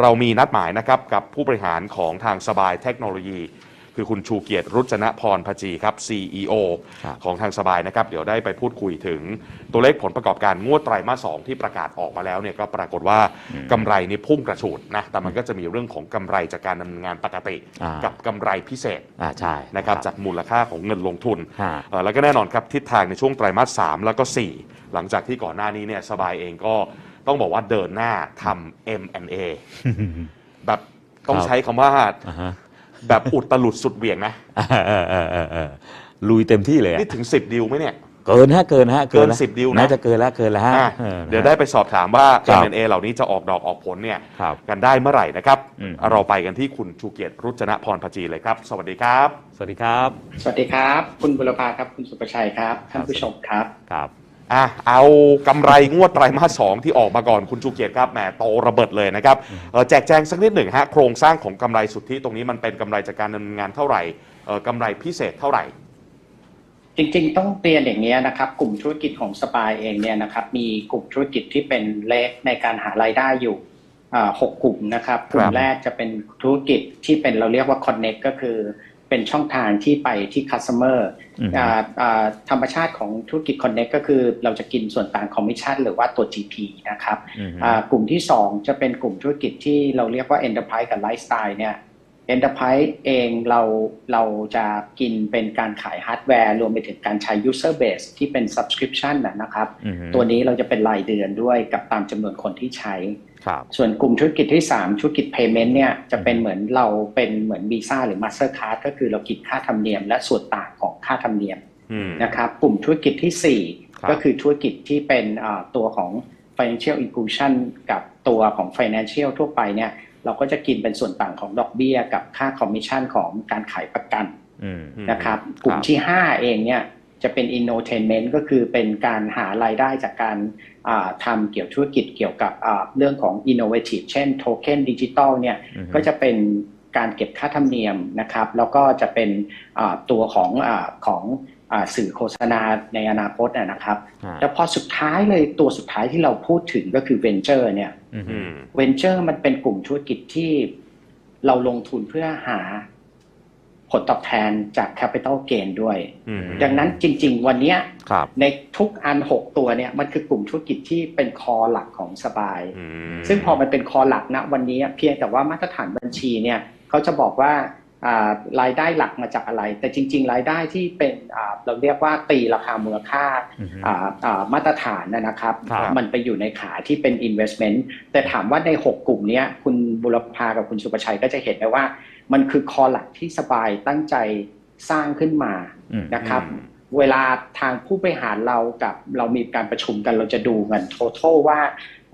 เรามีนัดหมายนะครับกับผู้บริหารของทางสบายเทคโนโลยี คือคุณชูเกียรติรุจนพรพจีครับ CEO ครับของทางสบายนะครับ เดี๋ยวได้ไปพูดคุยถึงตัวเลขผลประกอบการงวดไตรมาสสองที่ประกาศออกมาแล้วเนี่ยก็ปรากฏว่ากำไรนี่พุ่งกระฉูดนะแต่มันก็จะมีเรื่องของกำไรจากการดำเนินงานปกติอ่ากักับกำไรพิเศษอ่าใช่นะครับจากมูลค่าของเงินลงทุนฮะเอ่อแล้วก็แน่นอนครับทิศทางในช่วงไตรมาส3แล้วก็ 4 หลังจากที่ก่อนหน้านี้เนี่ยสบายเองก็ ต้องบอกว่าเดินหน้าทำ M&A แบบต้องครับใช้คำว่าอ่าฮะแบบอุตลุดสุดเหวี่ยงนะเออเออเออเออลุยเต็มที่เลยอะนี่ถึง10ดิวไหมเนี่ย เกินฮะเกินฮะเกินละ10ดิวนะน่าจะเกินแล้วเกินแล้วฮะอะออเดี๋ยวได้ไปสอบถามว่าครับ M&A เหล่านี้จะออกดอกออกผลเนี่ยครับกันได้เมื่อไหร่นะครับอืมเราไปกันที่คุณชูเกียรติรุจนพรพจีเลยครับ สวัสดีครับ สวัสดีครับ สวัสดีครับ คุณบุรพาครับคุณสุประชัยครับท่านผู้ชมครับครับ อะเอากำไรงวดไตรมาสสองที่ออกมาก่อนคุณชูเกียรติครับแหมโตระเบิดเลยนะครับเอ่อแจกแจงสักนิดหนึ่งฮะโครงสร้างของกำไรสุทธิตรงนี้มันเป็นกำไรจากการดำเนินงานเท่าไหร่เอ่อกำไรพิเศษเท่าไหร่ จริงๆ ต้องเรียนอย่างนี้ยนะครับ กลุ่มธุรกิจของสปายเองเนี่ยนะครับมีกลุ่มธุรกิจที่เป็นเล็กในการหารายได้อยู่อ่าหกกลุ่มนะครับ กลุ่มแรกจะเป็นธุรกิจที่เป็นเราเรียกว่า Connect ก็คือ เป็นช่องทางที่ไปที่ Customer อืมอ่าอ่าธรรมชาติของธุรกิจ Connect ก็คือเราจะกินส่วนต่างคอมมิชชั่นหรือว่าตัว GP นะครับอืมอ่ากลุ่มที่ 2 จะเป็นกลุ่มธุรกิจที่เราเรียกว่า Enterprise กับ Lifestyle เนี่ย Enterprise เองเราเราจะกินเป็นการขายฮาร์ดแวร์ รวมไปถึงการใช้ User Base ที่เป็น Subscription นะนะครับอืมตัวนี้เราจะเป็นรายเดือนด้วยกับตามจำนวนคนที่ใช้ครับส่วนกลุ่มธุรกิจที่ 3 ธุรกิจ Payment เนี่ยจะเป็นเหมือนเราเป็นเหมือน Visa หรือ Mastercard ก็คือเราคิดค่าธรรมเนียม และส่วนต่างของค่าธรรมเนียมอืมนะครับกลุ่มธุรกิจทีสี่ครับ4ก็คือธุรกิจที่เป็นอ่าตัวของ financial inclusion กับตัวของ financial ทั่วไปเนี่ย เราก็จะกินเป็นส่วนต่างของดอกเบี้ยกับค่าคอมมิชชั่นของการขายประกันอืมอืมนะครับกลุ่มที่ 5 เองเนี่ยจะเป็น innotainment ก็คือเป็นการหารายได้จากการอ่าทำเกี่ยวธุรกิจเกี่ยวกับอ่าเรื่องของ innovative เช่นโทเค็นดิจิตอลเนี่ยอืมก็จะเป็นการเก็บค่าธรรมเนียมนะครับ แล้วก็จะเป็นอ่าตัวของอาของอา สื่อโฆษณาในอนาคตนะนะครับฮะแล้วพอสุดท้ายเลยตัวสุดท้ายที่เราพูดถึงก็คือ Venture เนี่ยอืมอืม Venture มันเป็นกลุ่มธุรกิจที่เราลงทุนเพื่อหาผลตอบแทนจาก Capital Gain ด้วยอืมดังนั้นจริง ๆ วันเนี้ยครับในทุกอัน6ตัวเนี่ยมันคือกลุ่มธุรกิจที่เป็นคอหลักของสบายอืมซึ่งพอมันเป็นคอหลักนะวันนี้เพียงแต่ว่ามาตรฐานบัญชีเนี่ยเขาจะบอกว่าอ่า รายได้หลักมาจากอะไร แต่จริง ๆ รายได้ที่เป็นอ่าเราเรียกว่าตีราคามูลค่าอืมอ่าอ่ามาตรฐานนะนะครับครับ มันไปอยู่ในขาที่เป็น investment แต่ถามว่าใน 6 กลุ่มเนี้ยคุณบุรพากับคุณสุประชัยก็จะเห็นได้ว่า มันคือคอหลักที่สบายตั้งใจสร้างขึ้นมาอืมนะครับอืมเวลาทางผู้บริหารเรากับเรามีการประชุมกันเราจะดูเงิน total ว่า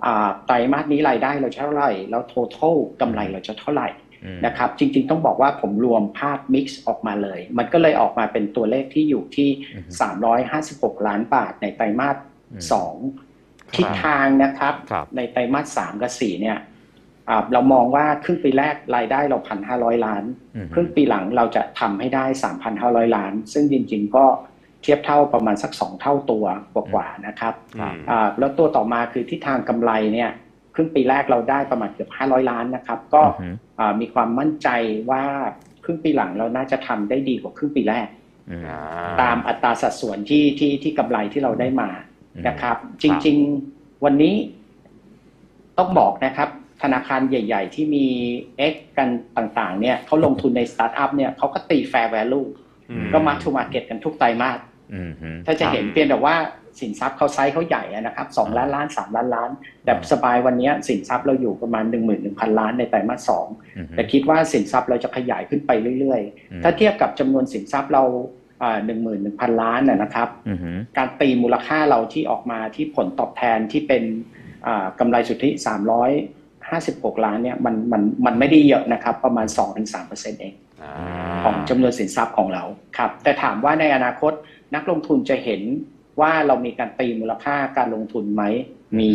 อ่าไตรมาสนี้รายได้เราจะเท่าไหร่ แล้ว total กำไรเราจะเท่าไหร่อืม นะครับ จริง ๆ ต้องบอกว่าผมรวมภาพ mix ออกมาเลย มันก็เลยออกมาเป็นตัวเลขที่อยู่ที่อืม356 ล้านบาทในไตรมาสอืมสองทิศทางนะครับครับในไตรมาสสามกับสี่เนี่ยอ่าเรามองว่าครึ่งปีแรกรายได้เราพันห้าร้อยล้านอืมครึ่งปีหลังเราจะทำให้ได้3,500ล้าน ซึ่งจริง ๆ ก็เทียบเท่าประมาณสัก2เท่าตัวกว่าๆนะครับอืมอ่าแล้วตัวต่อมาคือที่ทางกำไรเนี่ย ครึ่งปีแรกเราได้ประมาณเกือบ500 ล้านนะครับ ก็อืมอ่ามีความมั่นใจว่าครึ่งปีหลังเราน่าจะทำได้ดีกว่าครึ่งปีแรกอืมอ่ตามอัตราสัดส่วนที่ที่ที่กำไรที่เราได้มานะครับ จริง ๆ วันนี้ต้องบอกนะครับ ธนาคารใหญ่ ๆ ที่มี X กันต่างๆ เนี่ยเขาลงทุนในสตาร์ทอัพเนี่ยเขาก็ตี fair value อืมก็มา to market กันทุกไตรมาสอืมอืมถ้าจะเห็นครับเพียงแต่ว่า สินทรัพย์เขาไซส์เขาใหญ่อะนะครับสองอ่าล้านล้านสามล้านล้าน แต่อ่าสบายวันนี้สินทรัพย์เราอยู่ประมาณหนึ่งหมื่นหนึ่งพันล้านในไตรมาสสองอืมแต่คิดว่าสินทรัพย์เราจะขยายขึ้นไปเรื่อยอืมๆถ้าเทียบกับจำนวนสินทรัพย์เราหนึ่งหมื่นหนึ่งพันล้านนะนะครับอืมอืมการตีมูลค่าเราที่ออกมาที่ผลตอบแทนที่เป็นอ่ากำไรสุทธิ356ล้านเนี่ยมันมันมันไม่ได้เยอะนะครับ ประมาณ2-3%เองอ่าของจำนวนสินทรัพย์ของเราครับ แต่ถามว่าในอนาคตนักลงทุนจะเห็น ว่าเรามีการตีมูลค่าการลงทุนไหมมี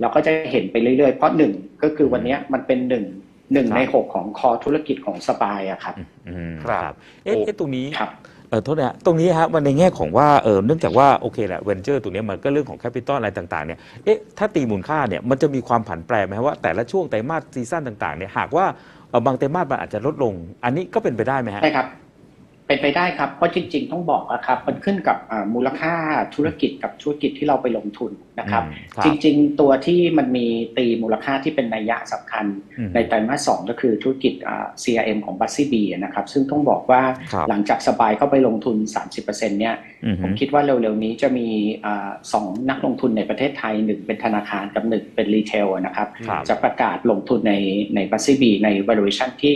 เราก็จะเห็นไปเรื่อยๆ เพราะหนึ่งก็คือวันเนี้ยมันเป็นหนึ่งหนึ่งในหกของคอธุรกิจของสปายอะครับอืมครับเอ๊ะโอ้เอ๊ะตรงนี้ครับเออโทษนะฮะตรงนี้ฮะมันในแง่ของว่าเออเนื่องจากว่าโอเคแหละเวนเจอร์ตรงนี้มันก็เรื่องของแคปิตอลอะไรต่างๆเนี่ยเอ๊ะถ้าตีมูลค่าเนี่ยมันจะมีความผันแปรไหมว่าแต่ละช่วงไตรมาสซีซั่นต่างๆเนี่ยหากว่าเอ่อบางไตรมาสมันอาจจะลดลง อันนี้ก็เป็นไปได้ไหมฮะใช่ครับ เป็นไปได้ครับ เพราะจริง ๆ ต้องบอกนะครับ มันขึ้นกับอ่ามูลค่าธุรกิจกับธุรกิจที่เราไปลงทุนนะครับอืมครับ จริง ๆ ตัวที่มันมีตีมูลค่าที่เป็นนัยยะสำคัญอืมในไตรมาสสองก็คือธุรกิจอ่า CRM ของบัสซี่บีนะครับ ซึ่งต้องบอกว่าครับหลังจากสบายเข้าไปลงทุน 30%เนี่ยอืมผมคิดว่าเร็ว ๆ นี้จะมีอาสองนักลงทุนในประเทศไทยหนึ่งเป็นธนาคารกับหนึ่งเป็นรีเทลนะครับครับจะประกาศลงทุนในในบัสซี่บีใน valuation ที่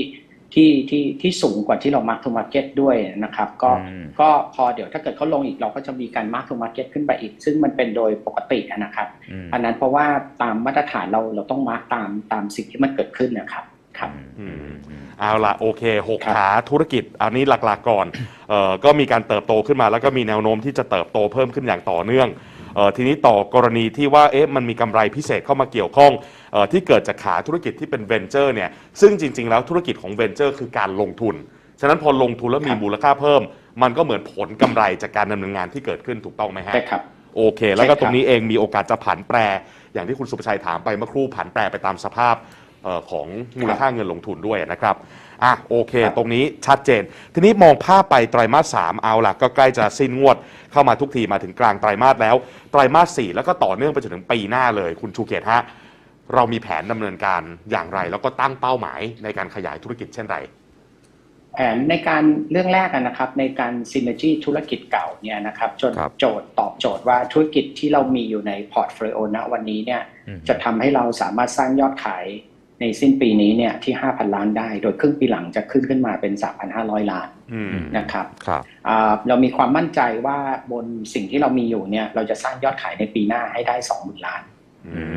ที่ที่ที่สูงกว่าที่เรา mark to market ด้วยนะครับ ก็อืมก็พอเดี๋ยวถ้าเกิดเขาลงอีกเราก็จะมีการ mark to market ขึ้นไปอีก ซึ่งมันเป็นโดยปกตินะครับอืมอันนั้นเพราะว่าตามมาตรฐานเราเราต้อง mark ตามตามสิ่งที่มันเกิดขึ้นนะครับครับอืมอืมเอาละโอเคหกครับขาธุรกิจอันนี้หลักๆก่อนเอ่อก็มีการเติบโตขึ้นมา แล้วก็มีแนวโน้มที่จะเติบโตเพิ่มขึ้นอย่างต่อเนื่องเอ่อทีนี้ต่อกรณีที่ว่าเอ๊ะมันมีกำไรพิเศษเข้ามาเกี่ยวข้องเออ ที่เกิดจากขาธุรกิจที่เป็นเวนเจอร์เนี่ยซึ่งจริง ๆ แล้วธุรกิจของเวนเจอร์คือการลงทุน ฉะนั้นพอลงทุนแล้วมีครับมูลค่าเพิ่ม มันก็เหมือนผลกำไรจากการดำเนินงานที่เกิดขึ้นถูกต้องไหมฮะใช่ครับโอเค แล้วก็ใช่ครับตรงนี้เองมีโอกาสจะผันแปร อย่างที่คุณสุภชัยถามไปเมื่อครู่ผันแปรไปตามสภาพเอ่อของมูลค่าเงินลงทุนด้วยนะครับอะโอเคครับตรงนี้ชัดเจน ทีนี้มองภาพไปไตรมาสสามเอาล่ะก็ใกล้จะสิ้นงวด เข้ามาทุกทีมาถึงกลางไตรมาสแล้ว ไตรมาสสี่แล้วก็ต่อเนื่องไปจนถึงปีหน้าเลย คุณชูเกียรติฮะ เรามีแผนดำเนินการอย่างไร แล้วก็ตั้งเป้าหมายในการขยายธุรกิจเช่นไรแผนในการเรื่องแรกอะนะครับ ในการซินเนจีธุรกิจเก่าเนี่ยนะครับจนครับโจทย์ตอบโจทย์ว่าธุรกิจที่เรามีอยู่ในพอร์ตโฟลิโอณวันนี้เนี่ยอืมจะทำให้เราสามารถสร้างยอดขายในสิ้นปีนี้เนี่ยที่ 5,000 ล้านได้ โดยครึ่งปีหลังจะขึ้นขึ้นมาเป็น 3,500 ล้านอืมนะครับครับอ่าเรามีความมั่นใจว่าบนสิ่งที่เรามีอยู่เนี่ยเราจะสร้างยอดขายในปีหน้าให้ได้ 20,000 ล้านอืม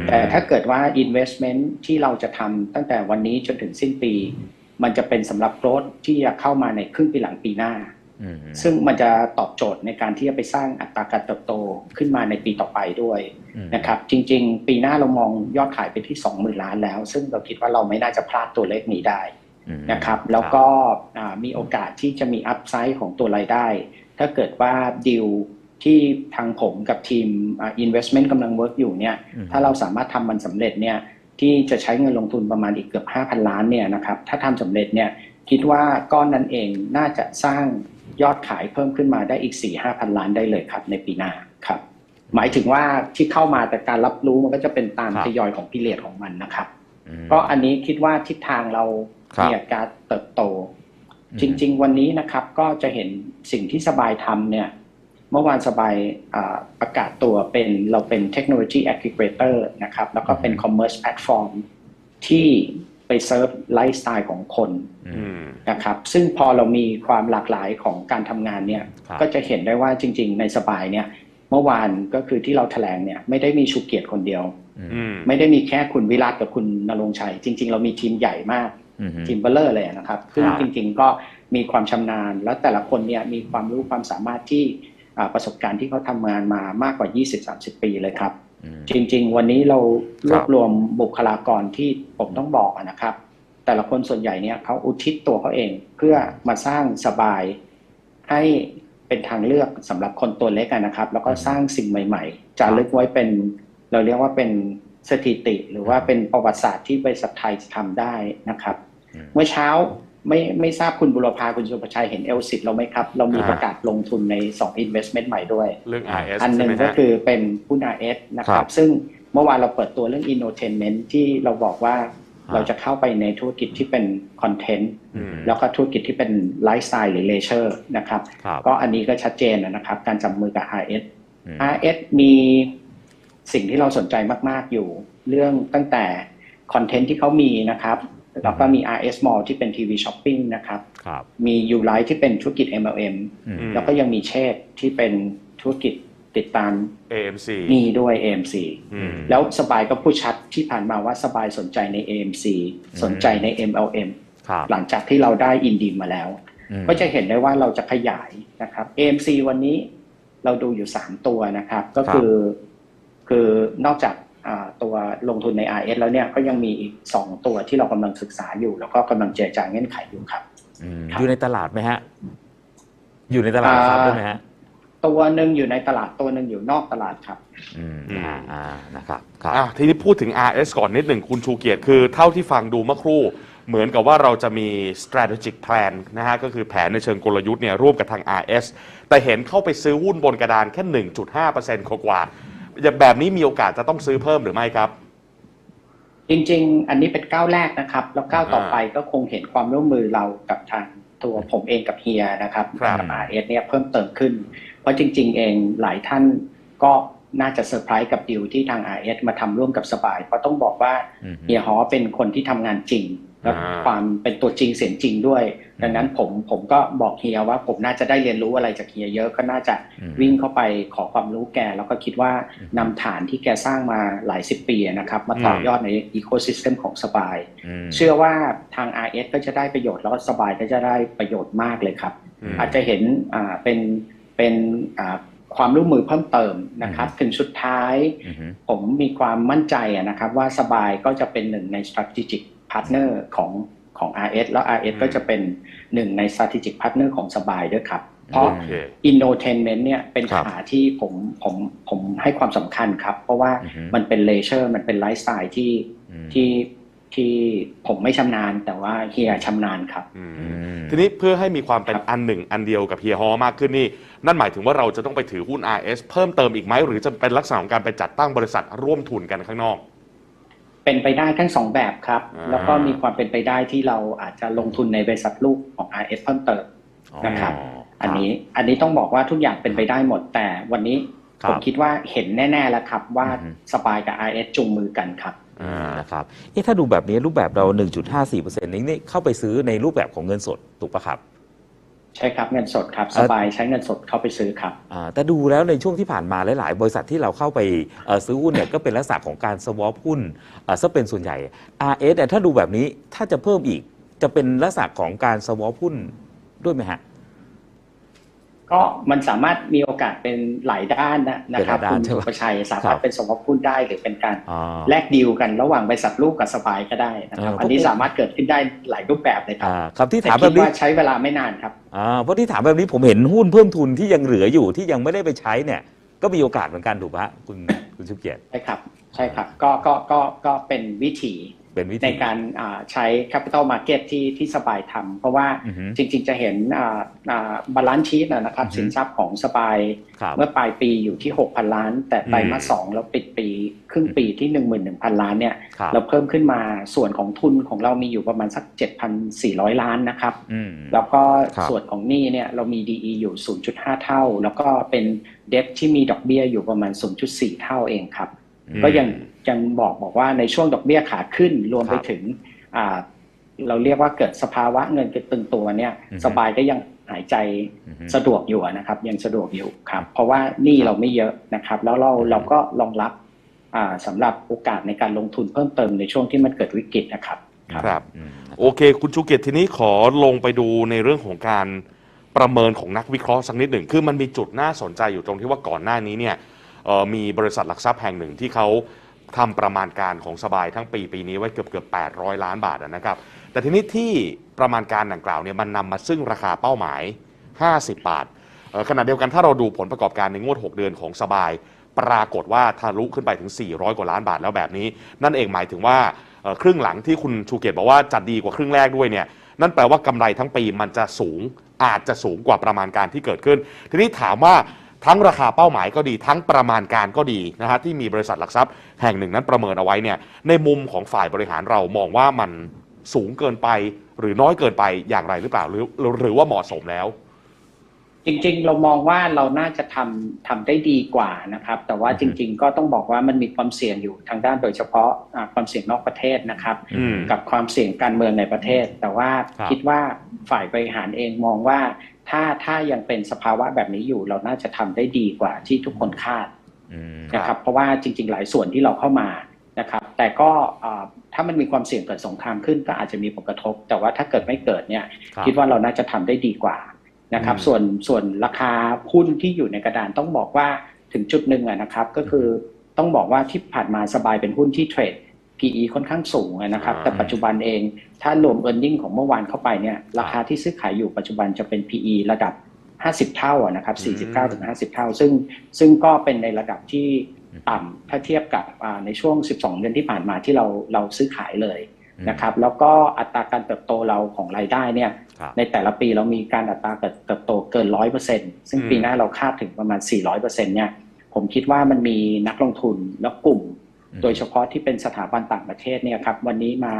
แต่ถ้าเกิดว่า investment ที่เราจะทำตั้งแต่วันนี้จนถึงสิ้นปี มันจะเป็นสำหรับโกรธที่จะเข้ามาในครึ่งปีหลังปีหน้าอืมซึ่งมันจะตอบโจทย์ในการที่จะไปสร้างอัตราการเติบโตขึ้นมาในปีต่อไปด้วยอืมนะครับ จริง ๆ ปีหน้าเรามองยอดขายไปที่ 20,000 ล้านแล้ว ซึ่งเราคิดว่าเราไม่น่าจะพลาดตัวเลขนี้ได้อืมนะครับ แล้วก็อ่ามีโอกาสที่จะมีอัพไซด์ของตัวรายได้ ถ้าเกิดว่าดีล ที่ทางผมกับทีมอ่า investment กำลังเวิร์กอยู่เนี่ยอืมถ้าเราสามารถทำมันสำเร็จเนี่ยที่จะใช้เงินลงทุนประมาณอีกเกือบ 5,000 ล้านเนี่ยนะครับถ้าทำสำเร็จเนี่ยคิดว่าก้อนนั้นเองน่าจะสร้างยอดขายเพิ่มขึ้นมาได้อีก 4-5,000ล้านได้เลยครับ ในปีหน้าครับ หมายถึงว่าที่เข้ามาแต่การรับรู้มันก็จะเป็นตามครับทยอยของพิเรียดของมันนะครับอืมก็อันนี้คิดว่าทิศทางเราครับมีอาการเติบโตอืมจริง ๆ วันนี้นะครับก็จะเห็นสิ่งที่สบายทำเนี่ยเมื่อวานสบายอ่าประกาศตัวเป็นเราเป็นเทคโนโลยีแอ g ก e เ a เตอร์นะครับ แล้วก็เป็นอืมคอมเมอร์สแพลตฟอร์มที่ไปเซิร์ฟไลฟ์สไตล์ของคนอือืมมนะครับ ซึ่งพอเรามีความหลากหลายของการทำงานเนี่ยครับก็จะเห็นได้ว่าจริง ๆ ในสบายเนี่ย เมื่อวานก็คือที่เราแถลงเนี่ยไม่ได้มีชูเกียรติคนเดียวอืมไม่ได้มีแค่คุณวิรัตกับคุณนรงค์ชัย จริง ๆ เรามีทีมใหญ่มากอืมทีมเบลเลอร์เลยนะครับซึ่งครับจริง ๆ ก็มีความชำนาญ และแต่ละคนเนี่ยมีความรู้ความสามารถที่อ่า ประสบการณ์ที่เขาทำงานมามากกว่า 20-30 ปีเลยครับอืมจริง ๆ วันนี้เรารครัวบบรวมบุคลากรที่ผมต้องบอกอะนะครับ แต่ละคนส่วนใหญ่เนี่ยเขาอุทิศตัวเขาเองเพื่อมาสร้างสบายให้เป็นทางเลือกสำหรับคนตัวเล็กอะนะครับ แล้วก็สร้างสิ่งใหม่ ๆ จะลึกไว้เป็นเราเรียกว่าเป็นสถิติหรือว่าเป็นประวัติศาสตร์ที่บริษัทไทยจะทำได้นะครับอืมเมื่อเช้า ไม่ไม่ทราบคุณบุรพาคุณสุภชัยเห็นเอลสิตเราไหมครับ เรามีอ่าประกาศลงทุนใน 2 investment ใหม่ด้วย เรื่อง RS อันหใช่นึ่งไหมก็ฮะคือเป็นหุ้น RS นะคครัรับบซึ่งเมื่อวานเราเปิดตัวเรื่อง innotainment ที่เราบอกว่าอ่าเราจะเข้าไปในธุรกิจที่เป็นคอนเทนต์อืมแล้วก็ธุรกิจที่เป็นไลฟ์สไตล์หรือเลเชอร์นะครับครับก็อันนี้ก็ชัดเจนนะครับ การจับมือกับ RS อืม RS มีสิ่งที่เราสนใจมาก ๆ อยู่ เรื่องตั้งแต่คอนเทนต์ที่เขามีนะครับ แล้วก็มี RS Mall ที่เป็นทีวีช้อปปิ้งนะครับครับมี u l i ที่เป็นธุรกิจ MLM อืมอืมแล้วก็ยังมีเชษที่เป็นธุรกิจติดตาม AMC มีด้วย AMC อืมแล้วสบายก็พูดชัดที่ผ่านมาว่าสบายสนใจใน AMC สนใจใน MLM ครับหลังจากที่เราได้อินดีมมาแล้วอืมก็จะเห็นได้ว่าเราจะขยายนะครับ AMC วันนี้เราดูอยู่ 3 ตัวนะครับ ก็คือคือนอกจากอ่า ตัวลงทุนใน RS แล้วเนี่ยก็ยังมีอีก 2 ตัวที่เรากำลังศึกษาอยู่ แล้วก็กำลังเจรจาเงื่อนไขอยู่ครับอืมครับอยู่ในตลาดไหมฮะ อยู่ในตลาดหลักทรัพย์อ่าด้วยไหมฮะตัวหนึ่งอยู่ในตลาดตัวหนึ่งอยู่นอกตลาดครับ อืมอืมอ่าอ่านะครับครับอะทีนี้พูดถึง RS ก่อนนิดหนึ่งคุณชูเกียรติคือเท่าที่ฟังดูเมื่อครู่ เหมือนกับว่าเราจะมี strategic plan นะฮะ ก็คือแผนในเชิงกลยุทธ์เนี่ยร่วมกับทาง RS แต่เห็นเข้าไปซื้อหุ้นบนกระดานแค่ 1.5%กว่าๆอย่าง แบบนี้มีโอกาสจะต้องซื้อเพิ่มหรือไม่ครับ จริง ๆ อันนี้เป็นก้าวแรกนะครับ แล้วก้าวต่อไปก็คงเห็นความร่วมมือเรากับทางตัวผมเองกับเฮียนะครับครับกับ RS เนี่ยเพิ่มเติมขึ้น เพราะจริง ๆ เองหลายท่านก็น่าจะเซอร์ไพรส์กับดีลที่ทาง RS มาทำร่วมกับสบาย เพราะต้องบอกว่าอืมเฮียฮอเป็นคนที่ทำงานจริง และอ่าความเป็นตัวจริงเสียงจริงด้วย ดังนั้นผมผมก็บอกเฮียว่า ผมน่าจะได้เรียนรู้อะไรจากเฮียเยอะก็น่าจะอืมวิ่งเข้าไปขอความรู้แก แล้วก็คิดว่าอืมนำฐานที่แกสร้างมาหลายสิบปีนะครับ มาต่อยอดในอีโค y ิสเต็มของสบายมเชื่อว่าทาง RS ก็จะได้ประโยชน์แล้วก็สบายก็จะได้ประโยชน์มากเลยครับอืมอาจจะเห็นอ่าเป็นเป็นอ่าความร่วมมือเพิ่มเติมนะครับ ถึงสุดท้ายอืมผมมีความมั่นใจอะนะครับ ว่าสบายก็จะเป็นหนึ่งใน strategic partner ของของ RS แล้ว RS อืมก็จะเป็นหนึ่งใน strategic partner ของสบายด้วยครับ เพราะโอเค innotainment เนี่ยเป็นครับขาที่ผมผมผมให้ความสำคัญครับ เพราะว่าอือฮึมันเป็นเลเชอร์มันเป็นไลฟ์สไตล์ที่อืมที่ที่ผมไม่ชำนาญแต่ว่าเฮียชำนาญครับอืมอืมทีนี้เพื่อให้มีความเป็นครับอันหนึ่งอันเดียวกับเฮียฮอมากขึ้นนี่ นั่นหมายถึงว่าเราจะต้องไปถือหุ้น RS เพิ่มเติมอีกไหมหรือจะเป็นลักษณะของการไปจัดตั้งบริษัทร่วมทุนกันข้างนอก เป็นไปได้ทั้งสองแบบครับอ่าแล้วก็มีความเป็นไปได้ที่เราอาจจะลงทุนในบริษัทลูกของ RS เพิ่มเติมนะครับ อันนี้อันนี้ต้องบอกว่าทุกอย่างเป็นไปได้หมด แต่วันนี้ครับผมคิดว่าเห็นแน่ ๆ แล้วครับ ว่าอือฮึสบายกับ RS จูงมือกันครับอ่านะครับเอ๊ะถ้าดูแบบนี้รูปแบบเรา 1.54%นี้นี่เข้าไปซื้อในรูปแบบของเงินสดถูกปะครับ ใช่ครับเงินสดครับเอ่สอบายใช้เงินสดเข้าไปซื้อครับอ่าแต่ดูแล้วในช่วงที่ผ่านมาหลาย ๆ บริษัทที่เราเข้าไปเอ่อซื้อหุ้นเนี่ยก็เป็นลักษณะของการสวอปหุ้นอ่าซะเป็นส่วนใหญ่ RS เนี่ยถ้าดูแบบนี้ถ้าจะเพิ่มอีกจะเป็นลักษณะของการสวอปหุ้นด้วยไหมฮะ ก็มันสามารถมีโอกาสเป็นหลายด้านนะนะครับเป็นหลายด้านคุณใช่ไหมสุประชัยสาครัมารถบเป็นสมรหุ้นได้หรือเป็นการอ่าแลกดีลกันระหว่างบริษัทลูกกับสบายก็ได้นะครับเอออัอันนี้สามารถเกิดขึ้นได้หลายรูปแบบเลยครับอ่าครับที่แต่ถามคิแบดบนี้ว่าใช้เวลาไม่นานครับอ่าเพราะที่ถามแบบนี้ผมเห็นหุ้นเพิ่มทุนที่ยังเหลืออยู่ที่ยังไม่ได้ไปใช้เนี่ย ก็มีโอกาสเหมือนกันถูกปะฮะคุณคุณชุเกียรติใช่ครับใช่ครับก็ก็ก็ก็เป็นวิธี เป็นวิธีในการอ่าใช้ capital market ที่ที่สบายทำเพราะว่าอือฮึจริงๆจะเห็นบาลานซ์ชีตนะครับอือฮึสินทรัพย์ของสบายครับเมื่อปลายปีอยู่ที่ 6,000 ล้าน แต่ไตรมาสอืมสองเราปิดปีครึ่งปีที่ 11,000 ล้านเนี่ยครับเราเพิ่มขึ้นมาส่วนของทุนของเรามีอยู่ประมาณสัก 7,400 ล้านนะครับอืมแล้วก็ครับส่วนของหนี้เนี่ยเรามี DE อยู่ 0.5 เท่า แล้วก็เป็นเด t ที่มีดอกเบี้ยอยู่ประมาณ 0.4 เท่าเองครับอืม ก็ยังยังบอกบอกว่าในช่วงดอกเบี้ยขาขึ้นรวมไปครับถึงอ่าเราเรียกว่าเกิดสภาวะเงินเกิดตึงตัวเนี่ยอือฮึสบายก็ยังหายใจอือฮึสะดวกอยู่นะครับ ยังสะดวกอยู่ครับ เพราะว่าหนี้เราไม่เยอะนะครับ แล้วเราอืมเราก็รองรับอ่าสำหรับโอกาสในการลงทุนเพิ่มเติมในช่วงที่มันเกิดวิกฤตนะครับครับอืมโอเค คุณชูเกียรติทีนี้ขอลงไปดูในเรื่องของการประเมินของนักวิเคราะห์สักนิดหนึ่ง คือมันมีจุดน่าสนใจอยู่ตรงที่ว่าก่อนหน้านี้เนี่ยเอ่อ มีบริษัทหลักทรัพย์แห่งหนึ่งที่เขาทำประมาณการของสบายทั้งปีปีนี้ไว้เกือบเกือบ800 ล้านบาทนะครับ แต่ทีนี้ที่ประมาณการดังกล่าวเนี่ยมันนำมาซึ่งราคาเป้าหมาย 50 บาทขณะเดียวกันถ้าเราดูผลประกอบการในงวด 6 เดือนของสบาย ปรากฏว่าทะลุขึ้นไปถึง 400 กว่าล้านบาทแล้วแบบนี้ นั่นเองหมายถึงว่าครึ่งหลังที่คุณชูเกียรติบอกว่าจัดดีกว่าครึ่งแรกด้วยเนี่ยนั่นแปลว่ากำไรทั้งปีมันจะสูงอาจจะสูงกว่าประมาณการที่เกิดขึ้น ทีนี้ถามว่า ทั้งราคาเป้าหมายก็ดี ทั้งประมาณการก็ดีนะฮะที่มีบริษัทหลักทรัพย์แห่งหนึ่งนั้นประเมินเอาไว้เนี่ยในมุมของฝ่ายบริหารเรามองว่ามันสูงเกินไปหรือน้อยเกินไปอย่างไรหรือเปล่าหรือหรือหรือว่าเหมาะสมแล้ว จริง ๆ เรามองว่าเราน่าจะทำทำได้ดีกว่านะครับ แต่ว่าอือจฮึริง ๆ ก็ต้องบอกว่ามันมีความเสี่ยงอยู่ทางด้านโดยเฉพาะอ่าความเสี่ยงนอกประเทศนะครับอืมกับความเสี่ยงการเมืองในประเทศ แต่ว่าครับคิดว่าฝ่ายบริหารเองมองว่า ถ้าถ้ายังเป็นสภาวะแบบนี้อยู่ เราน่าจะทำได้ดีกว่าที่ทุกคนคาดอืมนะครับ เพราะว่าจริง ๆ หลายส่วนที่เราเข้ามานะครับ แต่ก็อ่าถ้ามันมีความเสี่ยงเกิดสงครามขึ้นก็อาจจะมีผลกระทบ แต่ว่าถ้าเกิดไม่เกิดเนี่ยครับคิดว่าเราน่าจะทำได้ดีกว่า นะครับอืมส่วนส่วนราคาหุ้นที่อยู่ในกระดานต้องบอกว่าถึงจุดหนึ่งอะนะครับ ก็คือต้องบอกว่าที่ผ่านมาสบายเป็นหุ้นที่เทรด PE ค่อนข้างสูงอะนะครับอ่าแต่ปัจจุบันเองถ้ารวม e a r n i n g ของเมื่อวานเข้าไปเนี่ยราคาที่ซื้อขายอยู่ปัจจุบันจะเป็น PE ระดับ 50 เท่าอะนะครับอืม49ถึง50 เท่า ซึ่งซึ่งก็เป็นในระดับที่ต่ำถ้าเทียบกับอ่าในช่วง 12 เดือนที่ผ่านมาที่เราเราซื้อขายเลย นะครับ แล้วก็อัตราการเติบโตเราของรายได้เนี่ยครับในแต่ละปีเรามีการอัตราเติบโตเกินร้อยเปอร์เซ็นซึ่งอืมปีหน้าเราคาดถึงประมาณ400เปอร์เซ็นเนี่ย ผมคิดว่ามันมีนักลงทุนและกลุ่มอืมโดยเฉพาะที่เป็นสถาบันต่างประเทศเนี่ยครับวันนี้มา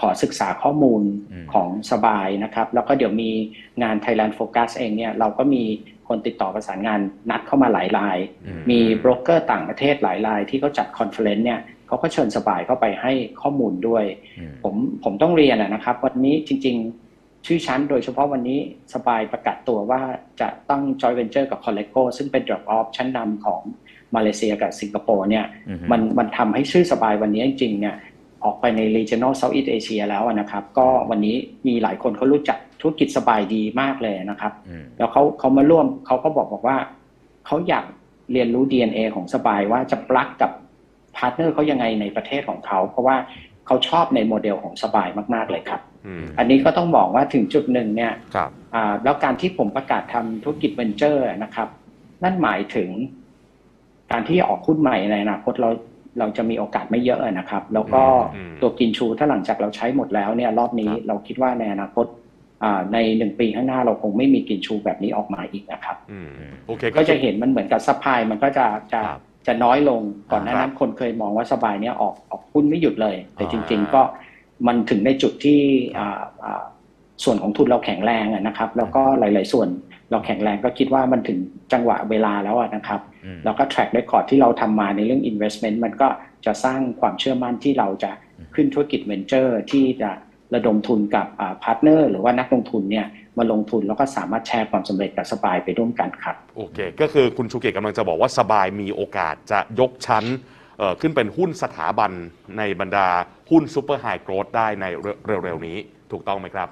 ขอศึกษาข้อมูลอืมของสบายนะครับ แล้วก็เดี๋ยวมีงาน Thailand Focus เองเนี่ยเราก็มีคนติดต่อประสานงานนัดเข้ามาหลายรายอืมมีโบรกเกอร์ต่างประเทศหลายรายที่เขาจัดคอนเฟอเรนซ์เนี่ย เขาก็เชิญสบายเข้าไปให้ข้อมูลด้วยอืมผมผมต้องเรียนอะนะครับ วันนี้จริง ๆ ชื่อชั้นโดยเฉพาะวันนี้สบายประกาศตัวว่าจะตั้ง joint venture กับ c o l l e c o ซึ่งเป็น drop off ชั้นนำของมาเลเซียกับสิงคโปร์เนี่ยอืมมันมันทำให้ชื่อสบายวันนี้จริงๆเนี่ยออกไปใน regional Southeast Asia แล้วอะนะครับ ก็วันนี้มีหลายคนเขารู้จักธุรกิจสบายดีมากเลยนะครับอืมแล้วเขาเขามาร่วมเขาก็บอกบอกว่า เขาอยากเรียนรู้ DNA ของสบายว่าจะปลักกับ พาร์ทเนอร์เขายังไงในประเทศของเขา เพราะว่าเขาชอบในโมเดลของสบายมาก ๆ เลยครับอืมอันนี้ก็ต้องบอกว่าถึงจุดหนึ่งเนี่ยครับอ่าแล้วการที่ผมประกาศทำธุรกิจเวนเจอร์นะครับ นั่นหมายถึง การที่ออกหุ้นใหม่ในอนาคตเราเราจะมีโอกาสไม่เยอะนะครับ แล้วก็อืมตัวกินชูถ้าหลังจากเราใช้หมดแล้วเนี่ยรอบนี้ครับเราคิดว่าในอนาคตอ่าในหนึ่งปีข้างหน้าเราคงไม่มีกินชูแบบนี้ออกมาอีกนะครับอืมโอเค ก็จะเห็นมันเหมือนกับซัพพลายมันก็จะจะครับ จะน้อยลงก่อนหน้าครันั้บนคนเคยมองว่าสบายเนี่ยออกออกหุ้นไม่หยุดเลย แต่อ่าจริง ๆ ก็มันถึงในจุดที่อ่าอ่าส่วนของทุนเราแข็งแรงอะนะครับ แล้วก็หลาย ๆ ส่วนเราแข็งแรงก็คิดว่ามันถึงจังหวะเวลาแล้วอะนะครับอืมแล้วก็ track record ที่เราทำมาในเรื่อง investment มันก็จะสร้างความเชื่อมั่นที่เราจะขึ้นธุรกิจ venture ที่จะระดมทุนกับพาร์ทเนอร์หรือว่านักลงทุนเนี่ย มาลงทุนแล้วก็สามารถแชร์ความสำเร็จกับสบายไปร่วมกันครับ โอเค ก็คือคุณชูเกตกำลังจะบอกว่าสบายมีโอกาสจะยกชั้นเอ่อขึ้นเป็นหุ้นสถาบันในบรรดาหุ้นซูเปอร์ไฮโกรดได้ในเร็วๆนี้ถูกต้องไหมครับ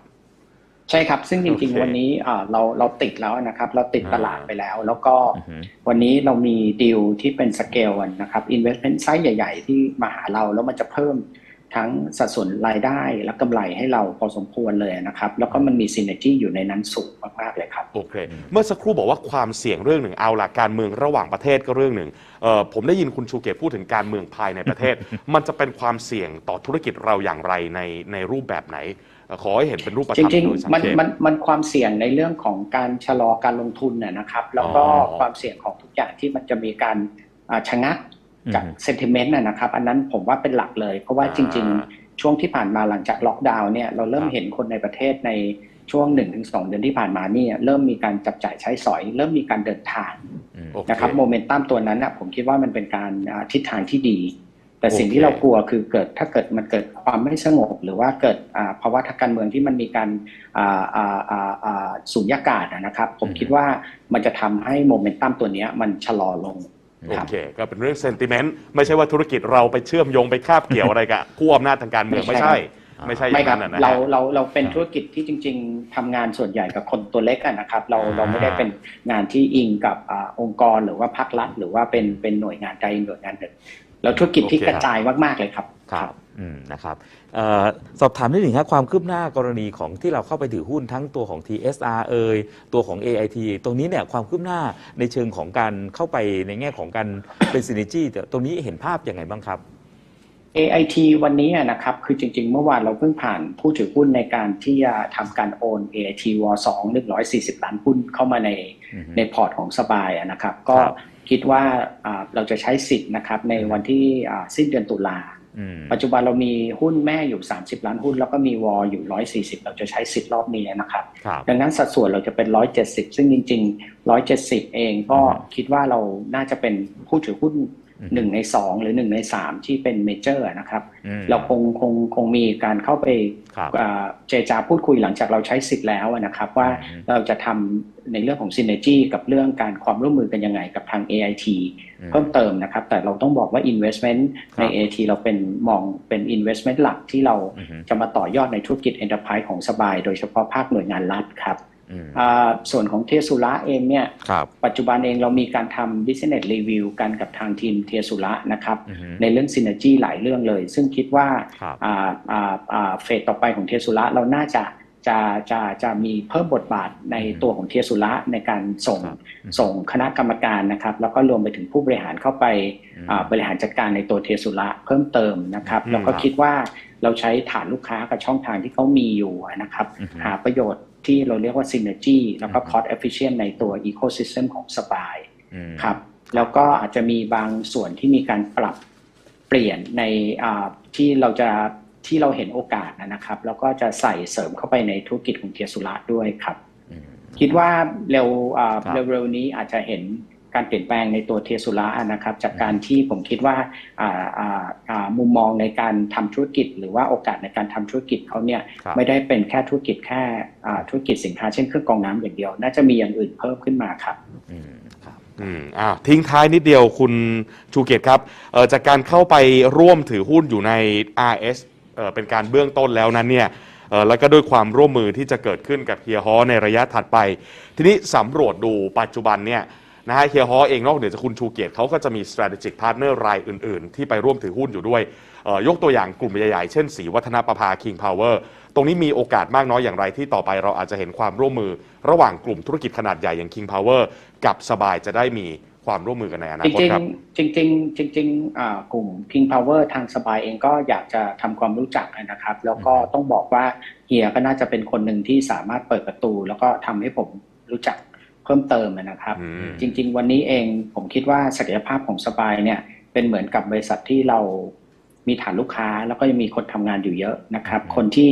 ใช่ครับ ซึ่งจริงโอเคๆวันนี้อ่าเราเราติดแล้วนะครับ เราติดอ่าตลาดไปแล้ว แล้วก็อือฮึวันนี้เรามีดีลที่เป็นสเกลนะครับ investment ไซส์ใหญ่ ๆ ที่มาหาเราแล้วมันจะเพิ่ม ทั้งสัดส่วนรายได้และกำไรให้เราพอสมควรเลยนะครับ แล้วก็มันมี synergy อยู่ในนั้นสูงมาก ๆ เลยครับ โอเค เมื่อสักครู่บอกว่าความเสี่ยงเรื่องหนึ่งเอาละการเมืองระหว่างประเทศก็เรื่องหนึ่งเอ่อผมได้ยินคุณชูเกตพูดถึงการเมืองภายในประเทศ มันจะเป็นความเสี่ยงต่อธุรกิจเราอย่างไรในในรูปแบบไหนเอ่อขอให้เห็นเป็นรูปธรจรมริงโดยสังๆมันเกตมันมันความเสี่ยงในเรื่องของการชะลอการลงทุนนะนะครับ แล้วก็อ๋อความเสี่ยงของทุกอย่างที่มันจะมีการอ่าชะงักจา กอืมเซนติเมนต์นะครับ อันนั้นผมว่าเป็นหลักเลย เพราะว่าจริงอ่าๆช่วงที่ผ่านมาหลังจากล็อกดาวน์เนี่ยเราเริ่มครับเห็นคนในประเทศในช่วง 1-2 เดือนที่ผ่านมานี่เริ่มมีการจับจ่ายใช้สอย เริ่มมีการเดินทางอืมโอเคนะครับโมเมนตัมตัวนั้นนะผมคิดว่ามันเป็นการอ่าทิศทางที่ดี แต่สิ่งโอเคที่เรากลัวคือเกิดถ้าเกิดมันเกิดความไม่สงบ หรือว่าเกิดอ่าภาวะทางการเมืองที่มันมีการอ่าอ่าอ่าอ่าสุญญากาศอะนะครับผมอืมคิดว่ามันจะทำให้โมเมนตัมตัวเนี้ยมันชะลอลง โอครับเค ก็เป็นเรื่องเซนติเมนต์ไม่ใช่ว่าธุรกิจเราไปเชื่อมโยงไปคาบเกี่ยวอะไรกับผู้อำนาจทางการเมืองไม่ไม่ใช่ใช่ ไม่ใช่อไม่ย่างครันั้บนนะนะเราฮะเราเราเป็นครับธุรกิจที่จริง ๆทำงานส่วนใหญ่กับคนตัวเล็กอะนะครับ เราอ่าเราไม่ได้เป็นงานที่อิงกับอาองค์กรหรือว่าภาครัฐหรือว่าเป็นเป็นหน่วยงานใดหน่วยงานหนึ่งเราธุรกิจที่กระจายมากๆเลยครับครับอืม นะครับเออสอบถามนิดหนึ่งครับความคืบหน้ากรณีของที่เราเข้าไปถือหุ้นทั้งตัวของ TSR เอยตัวของ AIT ตรงนี้เนี่ยความคืบหน้าในเชิงของการเข้าไปในแง่ของการเป็น synergy แต่ตรงนี้เห็นภาพยังไงบ้างครับ AIT วันนี้อะนะครับคือจริงๆ เมื่อวานเราเพิ่งผ่านผู้ถือหุ้นในการที่จะทำการโอน AIT w 2 140 ล้านหุ้นเข้ามาในอือฮึในพอร์ตของสบายอะนะครับ ก็ครับคิดว่าอ่าเราจะใช้สิทธิ์นะครับในวันที่อ่าสิ้นเดือนตุลาอืม ปัจจุบันเรามีหุ้นแม่อยู่ 30 ล้านหุ้น แล้วก็มีวออยู่ 140 เราจะใช้สิทธิ์รอบนี้นะครับครับ ดังนั้นสัดส่วนเราจะเป็น 170 ซึ่งจริง ๆ 170 เองก็อืมคิดว่าเราน่าจะเป็นผู้ถือหุ้นอืม หนึ่งในสองหรือหนึ่งในสามที่เป็นเมเจอร์นะครับอืมเราคงคงคงมีการเข้าไปครับอ่าเจรจาพูดคุยหลังจากเราใช้สิทธิ์แล้วนะครับ ว่าอืมเราจะทำในเรื่องของ synergy กับเรื่องการความร่วมมือกันยังไงกับทาง AIT อืมเพิ่มเติมนะครับ แต่เราต้องบอกว่า investment ในครับ AIT เราเป็นมองเป็น investment หลักที่เราอือฮึจะมาต่อยอดในธุรกิจ enterprise ของสบาย โดยเฉพาะภาคหน่วยงานรัฐครับอืมอ่า ส่วนของเทสุระเองเนี่ยครับปัจจุบันเองเรามีการทำ business review กันกับทางทีมเทสุระนะครับอือฮึในเรื่อง synergy หลายเรื่องเลย ซึ่งคิดว่าครับอ่าอ่าอ่าเฟสต่อไปของเทสุระเราน่าจะจะจะจะมีเพิ่มบทบาทในตัวของเทียสุระในการส่งครับส่งคณะกรรมการนะครับ แล้วก็รวมไปถึงผู้บริหารเข้าไปอืมอ่าบริหารจัดการในตัวเทียสุระเพิ่มเติมนะครับอืมแล้วก็ครับคิดว่าเราใช้ฐานลูกค้ากับช่องทางที่เขามีอยู่นะครับอือฮึหาประโยชน์ ที่เราเรียกว่า synergy แล้วก็อือฮึ cost efficient ในตัว ecosystem ของสบายอืมครับแล้วก็อาจจะมีบางส่วนที่มีการปรับเปลี่ยนในอ่าที่เราจะที่เราเห็นโอกาสนะครับ แล้วก็จะใส่เสริมเข้าไปในธุรกิจของเทียสุระด้วยครับอืมคิดว่าเร็วอ่าครับเร็วๆนี้อาจจะเห็น การเปลี่ยนแปลงในตัวเทียสุระนะครับ จากการที่ผมคิดว่าอ่าอ่าอ่ามุมมองในการทำธุรกิจ หรือว่าโอกาสในการทำธุรกิจเขาเนี่ยครับไม่ได้เป็นแค่ธุรกิจแค่อ่าธุรกิจสินค้าเช่นเครื่องกรองน้ำอย่างเดียว น่าจะมีอย่างอื่นเพิ่มขึ้นมาครับอืมครับอืมอ่าทิ้งท้ายนิดเดียวคุณชูเกียรติครับเอ่อจากการเข้าไปร่วมถือหุ้นอยู่ใน RS เอ่อเป็นการเบื้องต้นแล้วนั้นเนี่ยเอ่อแล้วก็ด้วยความร่วมมือที่จะเกิดขึ้นกับเฮียฮอในระยะถัดไป ทีนี้สำรวจดูปัจจุบันเนี่ย นะฮะเฮียฮอเองนอกเหนือจากคุณชูเกียรติเขาก็จะมี strategic partner รายอื่น ๆ ที่ไปร่วมถือหุ้นอยู่ด้วยยกตัวอย่างกลุ่มใหญ่ ๆ เช่นสีวัฒนประภา King Power ตรงนี้มีโอกาสมากน้อยอย่างไรที่ต่อไปเราอาจจะเห็นความร่วมมือ ระหว่างกลุ่มธุรกิจขนาดใหญ่อย่าง King Power กับสบายจะได้มีความร่วมมือกันในอนาคตริงครับจริงจริงๆอ่ากลุ่ม King Power ทางสบายเองก็อยากจะทำความรู้จักนะครับ แล้วก็ต้องบอกว่าเฮียก็น่าจะเป็นคนหนึ่งที่สามารถเปิดประตู แล้วก็ทำให้ผมรู้จัก เพิ่มเติมนะครับอืมจริง ๆ วันนี้เองผมคิดว่าศักยภาพของสบายเนี่ยเป็นเหมือนกับบริษัทที่เรามีฐานลูกค้าแล้วก็ยังมีคนทำงานอยู่เยอะนะครับอืมคนที่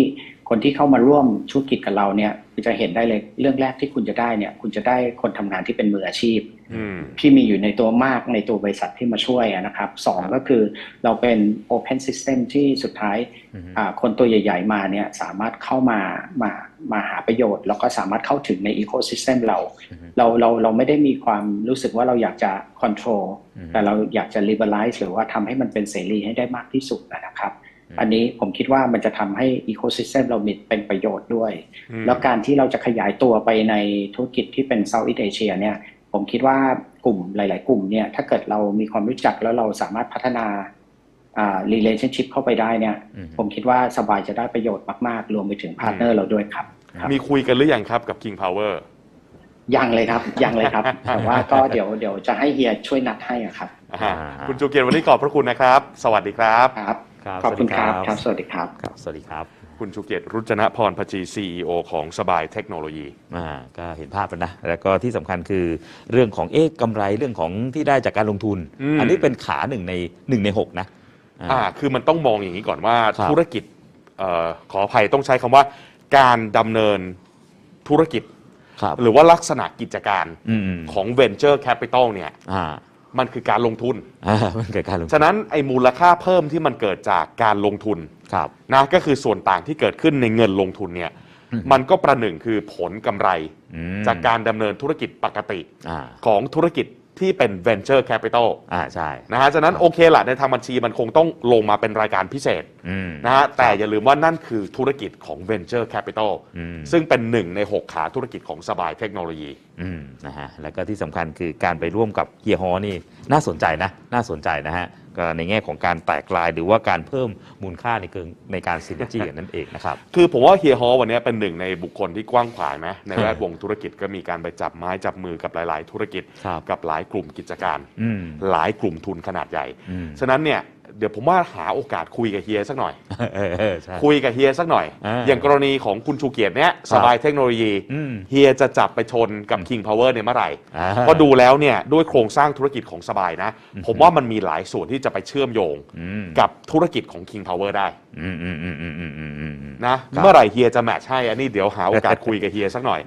คนที่เข้ามาร่วมธุรกิจกับเราเนี่ยจะเห็นได้เลยเรื่องแรกที่คุณจะได้เนี่ย คุณจะได้คนทำงานที่เป็นมืออาชีพอืมที่มีอยู่ในตัวมากในตัวบริษัทที่มาช่วยอะนะครับสองก็คือเราเป็น Open System ที่สุดท้ายอืมอ่าคนตัวใหญ่ ๆ มาเนี่ยสามารถเข้ามามามาหาประโยชน์ แล้วก็สามารถเข้าถึงใน Ecosystem เราอืมเราเราเราไม่ได้มีความรู้สึกว่าเราอยากจะ control อืมแต่เราอยากจะ liberalize หรือว่าทำให้มันเป็นเสรีให้ได้มากที่สุดนะครับ อืมอันนี้ผมคิดว่ามันจะทำให้ Ecosystem เรามีเป็นประโยชน์ด้วยอืมแล้วการที่เราจะขยายตัวไปในธุรกิจที่เป็น Southeast Asia เนี่ยผมคิดว่ากลุ่มหลาย ๆ กลุ่มเนี่ยถ้าเกิดเรามีความรู้จักแล้วเราสามารถพัฒนาอ่า relationship เข้าไปได้เนี่ยอืมผมคิดว่าสบายจะได้ประโยชน์มาก ๆ รวมไปถึงพาร์ทเนอร์เราด้วยครับครับ มีคุยกันหรือยังครับกับ King Power ยังเลยครับ ยังเลยครับ แต่ว่าก็เดี๋ยวเดี๋ยวจะให้เฮียช่วยนัดให้อะครับอ่าอ่าคุณจูเกียรติวันนี้ขอบพระคุณนะครับ สวัสดีครับครับ ครับขอบคุณครับสวัสดีครับ สวัสดีครับครับ สวัสดีครับ คุณชูเกียรติรุจนพรพจี CEO ของสบายเทคโนโลยีอ่าก็เห็นภาพแล้วนะ แล้วก็ที่สำคัญคือเรื่องของเอ๊ะกำไรเรื่องของที่ได้จากการลงทุนอืมอันนี้เป็นขาหนึ่งในหนึ่งในหกนะอ่าอ่าคือมันต้องมองอย่างนี้ก่อนว่าครับธุรกิจเอ่อขออภัยต้องใช้คำว่าการดำเนินธุรกิจครับหรือว่าลักษณะกิจการอืมของ Venture Capital เนี่ยอ่า มันคือการลงทุน อ่ามันเกิดการลงทุนฉะนั้นไอ้มูลค่าเพิ่มที่มันเกิดจากการลงทุนครับ นะก็คือส่วนต่างที่เกิดขึ้นในเงินลงทุนเนี่ยอืมมันก็ประหนึ่งคือผลกำไร อืมจากการดำเนินธุรกิจปกติอ่า ของธุรกิจ ที่เป็น venture capital อ่าใช่ นะฮะฉะนั้นครับโอเคละในทางบัญชีมันคงต้องลงมาเป็นรายการพิเศษอืม นะฮะแต่อย่าลืมว่านั่นคือธุรกิจของ venture capital อืม ซึ่งเป็นหนึ่งใน 6 ขาธุรกิจของสบายเทคโนโลยี อืมนะฮะแล้วก็ที่สำคัญคือการไปร่วมกับเฮียฮอนี่น่าสนใจนะ น่าสนใจนะฮะก็ ในแง่ของการแตกลายหรือว่าการเพิ่มมูลค่าในเกิงในการซินจีนั่นเองนะครับ คือผมว่าเฮียฮอวันนี้เป็นหนึ่งในบุคคลที่กว้างขวางนะในแวดวงธุรกิจก็มีการไปจับไม้จับมือกับหลาย ๆ ธุรกิจครับกับหลายกลุ่มกิจการอืมหลายกลุ่มทุนขนาดใหญ่อืมฉะนั้นเนี่ย เดี๋ยวผมว่าหาโอกาสคุยกับเฮียสักหน่อย เออเออใช่ คุยกับเฮียสักหน่อย อ่าอย่างกรณีของคุณชูเกียรติเนี่ยสบายเทคโนโลยีอืม เฮียจะจับไปชนกับ King Power เนี่ยเมื่อไหร่ อ่า ก็ดูแล้วเนี่ยด้วยโครงสร้างธุรกิจของสบายนะอืมผมว่ามันมีหลายส่วนที่จะไปเชื่อมโยงอืม กับธุรกิจของ King Power ได้อืมอืมอืมอืมอืมอืมอืมนะครับเมื่อไหร่เฮียจะแมทช์ให้อันนี้เดี๋ยวหาโอกาสคุยกับเฮียสักหน่อย